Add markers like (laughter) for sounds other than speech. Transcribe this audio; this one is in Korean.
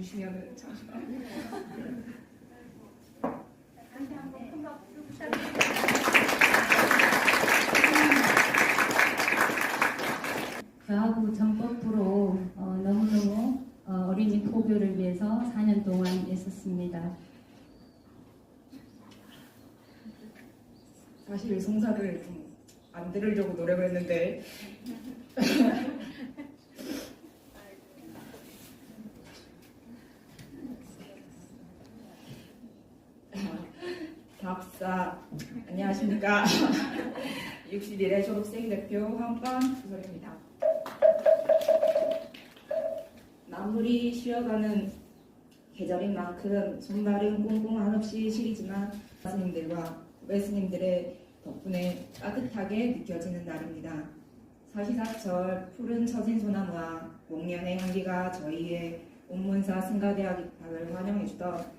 주시면 잠시만. 저하고 전법부로 어, 너무너무 어, 어린이 포교를 위해서 4년 동안 애썼습니다. 사실 송사를 좀 안 들으려고 노력을 했는데 답사 안녕하십니까 (laughs) 61회 졸업생 대표 황방 주설입니다 마무리 쉬어가는 계절인 만큼 손발은 꽁꽁 한없이 시리지만 스님들과 외스님들의 덕분에 따뜻하게 느껴지는 날입니다. 사시사철 푸른 처진 소나무와 목련의 향기가 저희의 온문사 승가대학 입학을 환영해주던